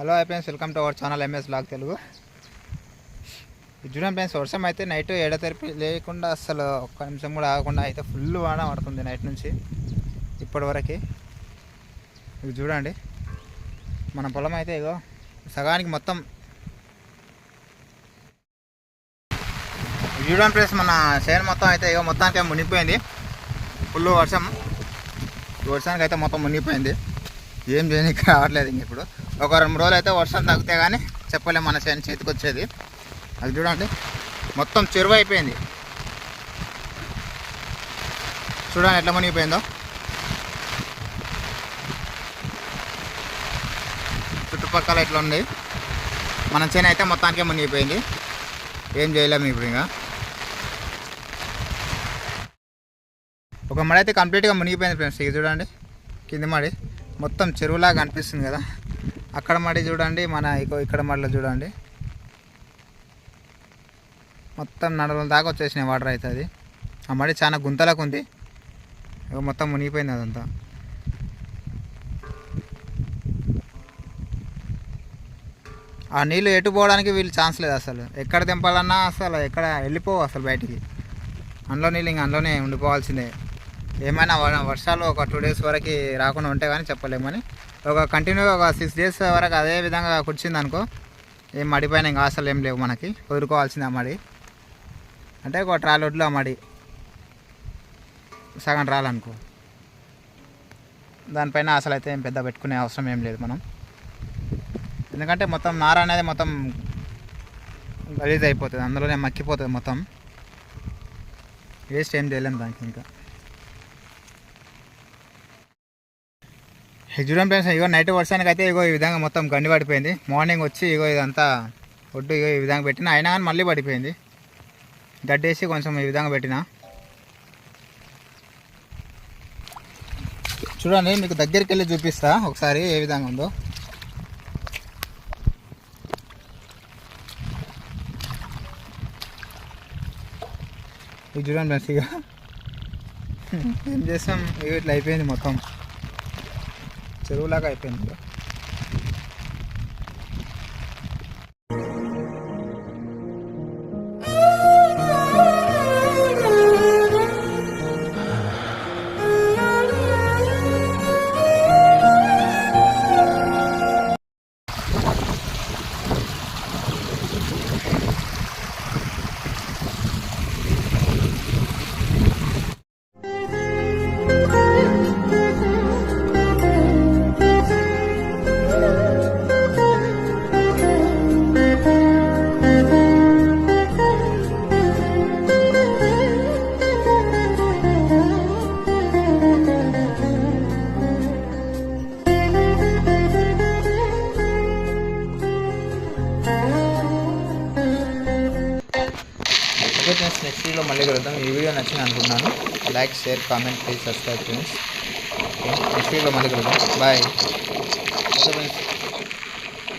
Hello hi friends welcome to our channel MS vlog Telugu చూడండి friends వర్షం అయితే night ఏడతెరిపి లేకుండా అసలు ఒక్క నిమిషం కూడా ఆగకుండా అయితే ఫుల్ వాన పడుతుంది నైట్ నుంచి ఇప్పటి వరకు. ఇది చూడండి. మన పొలం అయితే ఇగో సగానికి మొత్తం. చూడండి ఫ్రెండ్స్ మన చేను మొత్తం అయితే ఇగో మొత్తానికి మునిగిపోయింది. ఫుల్ వర్షం. వర్షానికి అయితే మొత్తం మునిగిపోయింది. ఏం చేయడానికి రావట్లేదు ఇంక ఇప్పుడు. ఒక రెండు రోజులు అయితే వర్షం తగ్గితే కానీ చెప్పలేము మన చేను చేతికి వచ్చేది. అది చూడండి. మొత్తం చెరువు అయిపోయింది. చూడండి ఎట్లా మునిగిపోయిందో. చుట్టుపక్కల ఎట్లా ఉంది? మన చేను అయితే మొత్తానికే మునిగిపోయింది. ఏం చేయలేము ఇప్పుడు ఇంకా. ఒక మడి అయితే కంప్లీట్గా మునిగిపోయింది ఫ్రెండ్స్. ఇది చూడండి. కింది మడి. మొత్తం చెరువులాగా అనిపిస్తుంది కదా. అక్కడ మడి చూడండి మన ఇక్కడ మడిలో చూడండి. మొత్తం నడవల దాకా వచ్చేసినాయి వాటర్ అయితే అది. ఆ మడి చాలా గుంతలకు ఉంది. మొత్తం మునిగిపోయింది అదంతా. ఆ నీళ్ళు ఎటు పోవడానికి వీళ్ళు ఛాన్స్ లేదు అసలు. ఎక్కడ దింపాలన్నా అసలు ఎక్కడ వెళ్ళిపోవు అసలు బయటికి. అందులో నీళ్ళు ఇంకా అందులోనే ఉండిపోవాల్సిందే. ఏమైనా వ- వర్షాలు ఒక టూ డేస్ వరకు రాకుండా ఉంటే కానీ చెప్పలేమని ఒక కంటిన్యూగా ఒక సిక్స్ డేస్ వరకు అదే విధంగా కుర్చింది అనుకో ఏం మడిపోయిన ఇంకా అసలు ఏం లేవు మనకి వదులుకోవాల్సింది ఆ మడి. అంటే ఒక ట్రాల్ ఒడ్లు ఆ మడి సగం రాలనుకో. దానిపైన అసలు అయితే ఏం పెద్ద పెట్టుకునే అవసరం ఏం లేదు మనం. ఎందుకంటే మొత్తం నార అనేది మొత్తం గలీజ్ అయిపోతుంది అందులోనే మక్కిపోతుంది మొత్తం. వేస్ట్ ఏం చేయలేము దానికి ఇంకా. చూడండి ఫ్రెండ్స్ ఇగో నైట్ వర్షానికి అయితే ఇగో ఈ విధంగా మొత్తం గండి పడిపోయింది. మార్నింగ్ వచ్చి ఇగో ఇదంతా ఒడ్డు ఇగో ఈ విధంగా పెట్టిన అయినా కానీ మళ్ళీ పడిపోయింది. గడ్డేసి కొంచెం ఈ విధంగా పెట్టిన. చూడండి మీకు దగ్గరికి వెళ్ళి చూపిస్తా ఒకసారి ఏ విధంగా ఉందో. ఇది చూడండి ఫ్రెండ్స్ ఇక ఏం చేస్తాం ఇట్లా అయిపోయింది మొత్తం. చెరువులాగా అయిపోయింది ఓకే ఫ్రెండ్స్ నెక్స్ట్ వీడియోలో మళ్ళీ కలుద్దాం. ఈ వీడియో నచ్చింది అనుకుంటున్నాను. Like share comment please subscribe friends. Next వీడియోలో మళ్ళీ కలుద్దాం. బాయ్. Okay friends